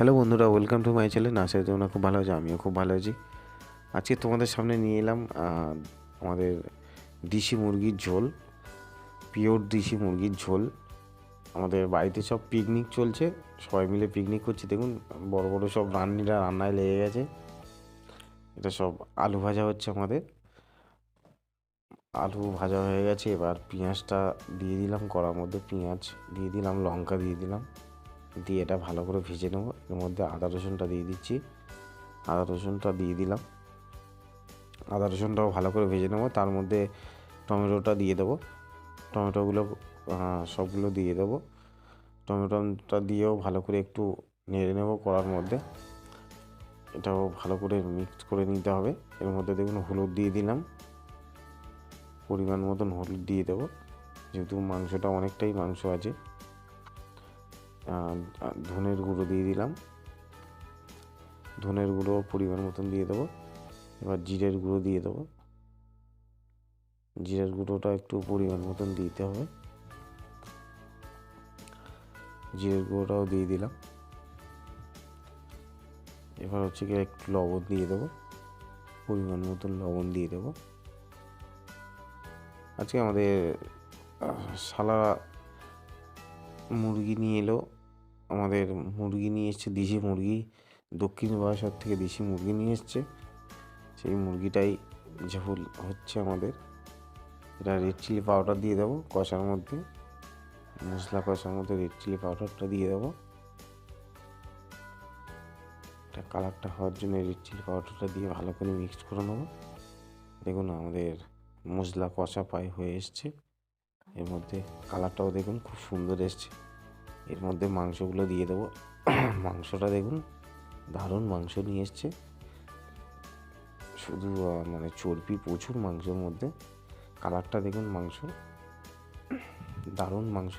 Hello বন্ধুরা welcome to my channel আশা করি তোমরা খুব ভালো আছো, আমিও খুব ভালো আছি। আজকে তোমাদের সামনে নিয়ে এলাম আমাদের দেশি মুরগির ঝোল পিওর দেশি মুরগির ঝোল। আমাদের বাড়িতে সব পিকনিক চলছে, সবাই মিলে পিকনিক করছি। দেখুন, বড় বড় সব রান্নিরা রান্নায় লেগে গেছে। এটা সব আলু ভাজা হচ্ছে আমাদের। আলু ভাজা হয়ে গেছে, এবার পেঁয়াজটা দিয়ে দিলাম, কড়ার মধ্যে পেঁয়াজ দিয়ে দিলাম, লঙ্কা দিয়ে দিলাম। দিয়ে এটা ভালো করে ভেজে নেব। এর মধ্যে আদা রসুনটা দিয়ে দিচ্ছি। আদা রসুনটা দিয়ে দিলাম। আদা রসুনটাও ভালো করে ভেজে নেব। তার মধ্যে টমেটোটা দিয়ে দেবো। টমেটোগুলো সবগুলো দিয়ে দেবো। টমেটোটা দিয়েও ভালো করে একটু নেড়ে নেব কড়ার মধ্যে। এটাও ভালো করে মিক্স করে নিতে হবে। এর মধ্যে দেখুন হলুদ দিয়ে দিলাম। পরিমাণ মতন হলুদ দিয়ে দেবো। যেহেতু মাংসটা অনেকটাই মাংস আছে। ধনের গুঁড়ো দিয়ে দিলাম। ধনের গুঁড়ো পরিমাণ মতন দিয়ে দেবো। এবার জিরের গুঁড়ো দিয়ে দেবো। জিরের গুঁড়োটা একটু পরিমাণ মতন দিতে হবে। জিরের গুঁড়োটাও দিয়ে দিলাম। এবার হচ্ছে কি একটু লবণ দিয়ে দেবো। পরিমাণ মতন লবণ দিয়ে দেবো। আজকে আমাদের শালা মুরগি নিয়ে এলো। আমাদের মুরগি নিয়ে এসছে, দেশি মুরগি। দক্ষিণ বারাসাত থেকে দেশি মুরগি নিয়ে এসছে। সেই মুরগিটাই ঝোল হচ্ছে আমাদের। এটা রেড চিলি পাউডার দিয়ে দেবো কষার মধ্যে। মশলা কষার মধ্যে রেড চিলি পাউডারটা দিয়ে দেবো। এটা কালারটা হওয়ার জন্য রেড চিলি পাউডারটা দিয়ে ভালো করে মিক্সড করে নেব। দেখুন আমাদের মশলা কষা পায় হয়ে এসছে। এর মধ্যে কালারটাও দেখুন খুব সুন্দর এসছে। এর মধ্যে মাংসগুলো দিয়ে দেবো। মাংসটা দেখুন, দারুণ মাংস নিয়ে এসছে। শুধু মানে চর্বি প্রচুর মাংসের মধ্যে। কালারটা দেখুন মাংস। দারুণ মাংস।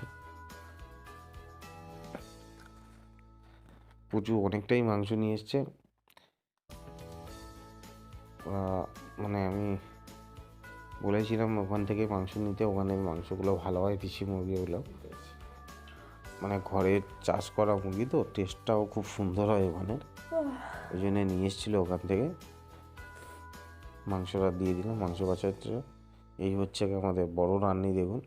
প্রচুর, অনেকটাই মাংস নিয়ে এসছে। মানে আমি বলেছিলাম ওখান থেকে মাংস নিতে, ওখানে মাংসগুলো ভালো হয় দেশি মুরগিগুলো। মানে ঘরে চাষ করা মুরগি তো টেস্টটাও খুব সুন্দর হয় ওখানে। ওই জন্য নিয়ে এসেছিল ওখান থেকে। মাংসটা দিয়ে দিলাম মাংস বাচ্চাটা। এই হচ্ছে আমাদের বড় রান্নি দেখুন।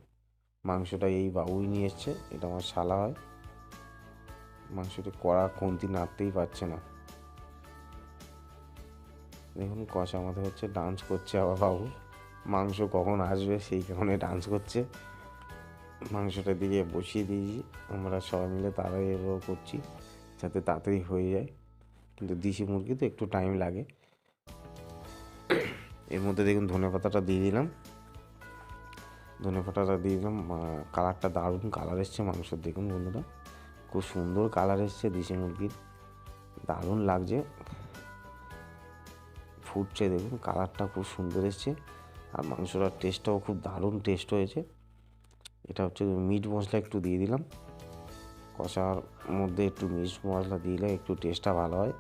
মাংসটা এই বাবুই নিয়ে এসছে এটা আমার শালা হয়। মাংসটা কড়া খুন্তি নাড়তেই পারছে না। দেখুন কষা আমাদের হচ্ছে ডান্স করছে আবার বাবু। মাংস কখন আসবে সেই কারণে ডান্স করছে। মাংসটা দিয়ে বসিয়ে দিয়েছি। আমরা সবাই মিলে এভাবে করছি, যাতে তাড়াতাড়ি হয়ে যায়। কিন্তু দেশি মুরগি তো একটু টাইম লাগে। এর মধ্যে দেখুন ধনে পাতাটা দিয়ে দিলাম। ধনে পাতাটা দিয়ে দিলাম। কালারটা দারুণ কালার এসছে মাংসর, দেখুন বন্ধুরা। খুব সুন্দর কালার এসছে দেশি মুরগির। দারুণ লাগছে। ফুটছে, দেখুন কালারটা খুব সুন্দর এসছে। আর মাংসটার টেস্টটাও খুব দারুণ টেস্ট হয়েছে। এটা হচ্ছে মিট মশলা একটু দিয়ে দিলাম। কষার মধ্যে একটু মিট মশলা দিলে একটু টেস্টটা ভালো হয়।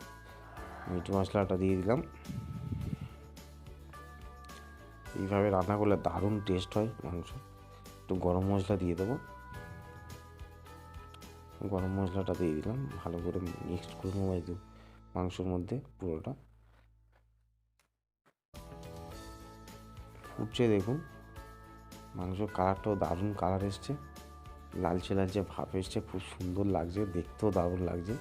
মিট মশলাটা দিয়ে দিলাম। এইভাবে রান্না করলে দারুণ টেস্ট হয় মাংস। একটু গরম মশলা দিয়ে দেবো। গরম মশলাটা দিয়ে দিলাম। ভালো করে মিক্সড করে নেব মাংসর মধ্যে পুরোটা। ফুটছে দেখুন। মাংস কালারটাও দারুণ কালার এসছে। লালচে লালচে ভাব এসছে, খুব সুন্দর লাগছে, দেখতেও দারুণ লাগছে।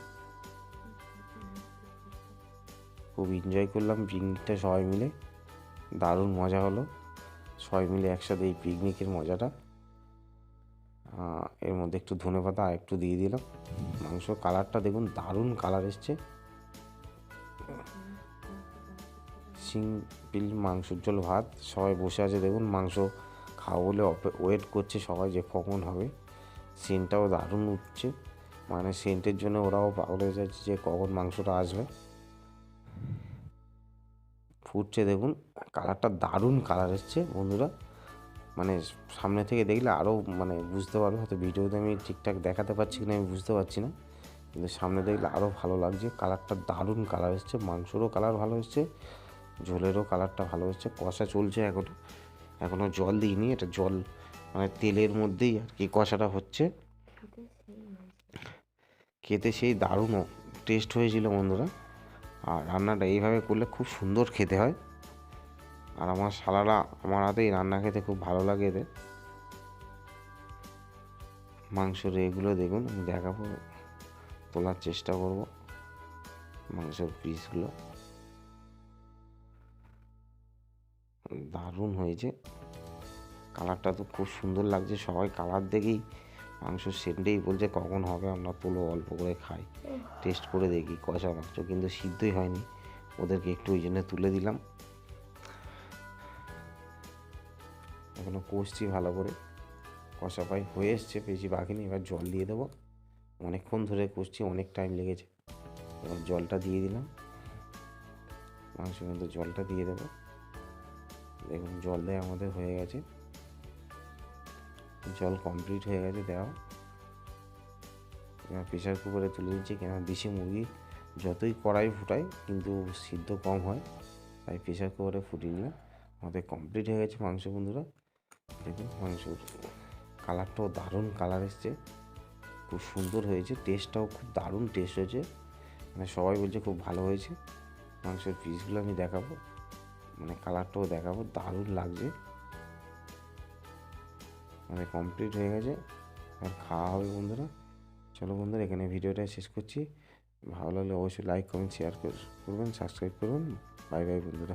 খুব এনজয় করলাম পিকনিকটা সবাই মিলে। দারুণ মজা হলো। সবাই মিলে একসাথে এই পিকনিকের মজাটা। এর মধ্যে একটু ধনে পাতা আর একটু দিয়ে দিলাম। মাংস কালারটা দেখুন, দারুণ কালার এসছে। সিম্পল মাংসের ঝোল, ভাত, সবাই বসে আছে দেখুন মাংস খাওয়া বলে ওয়েট করছে সবাই যে কখন হবে। সেন্টটাও দারুণ উঠছে। মানে সেন্টের জন্য ওরাও পাগল হয়ে যাচ্ছে যে কখন মাংসটা আসবে। ফুটছে দেখুন কালারটা দারুণ কালার এসছে বন্ধুরা। মানে সামনে থেকে দেখলে আরও মানে বুঝতে পারবে, হয়তো ভিডিওতে আমি ঠিকঠাক দেখাতে পারছি কিনা আমি বুঝতে পারছি না। কিন্তু সামনে দেখলে আরও ভালো লাগছে কালারটা দারুণ কালার এসছে, মাংসরও কালার ভালো এসছে, ঝোলেরও কালারটা ভালো এসছে, কষা চলছে এখনও এখনও জল দিইনি, এটা জল মানে তেলের মধ্যেই আর কি কষাটা হচ্ছে। খেতে সেই দারুণ টেস্ট হয়েছিল বন্ধুরা। আর রান্নাটা এইভাবে করলে খুব সুন্দর খেতে হয়। আর আমার শালারা, আমার হাতেই রান্না খেতে খুব ভালো লাগে এদের। মাংসের এগুলো দেখুন, আমি দেখাবো, তোলার চেষ্টা করব, মাংসের পিসগুলো দারুণ হয়েছে। কালারটা তো খুব সুন্দর লাগছে সবাই কালার দেখেই মাংস সেন্টেই বলছে কখন হবে আমরা তুলো অল্প করে খাই। টেস্ট করে দেখি কষা মাংস কিন্তু সিদ্ধই হয়নি। ওদেরকে একটু ওই জন্য তুলে দিলাম। এখনও কষছি ভালো করে। কষা পাই হয়ে এসছে বেশি বাকি নেই এবার জল দিয়ে দেবো। অনেকক্ষণ ধরে কষছি অনেক টাইম লেগেছে। এবার জলটা দিয়ে দিলাম। মাংসের মধ্যে জলটা দিয়ে দেবো। দেখুন, জল দেয় আমাদের হয়ে গেছে। জল কমপ্লিট হয়ে গেছে দেওয়া প্রেশার কুকারে তুলে দিচ্ছি কেন দেশি মুরগি যতই কড়াই ফুটাই, কিন্তু সিদ্ধ কম হয়। তাই প্রেশার কুকারে ফুটিয়ে নিলাম। আমাদের কমপ্লিট হয়ে গেছে মাংস, বন্ধুরা। দেখুন মাংস কালারটাও দারুণ কালার এসছে। খুব সুন্দর হয়েছে টেস্টটাও খুব দারুণ টেস্ট হয়েছে। মানে সবাই বলছে খুব ভালো হয়েছে। মাংসের পিসগুলো আমি দেখাবো। মানে কালারটাও দেখাবো, দারুণ লাগছে। মানে কমপ্লিট হয়ে গেছে। আর খাওয়া হবে বন্ধুরা। চলো বন্ধুরা, এখানে ভিডিওটা শেষ করছি। ভালো লাগলে অবশ্যই লাইক কমেন্ট শেয়ার করবেন সাবস্ক্রাইব করুন। বাই বাই বন্ধুরা।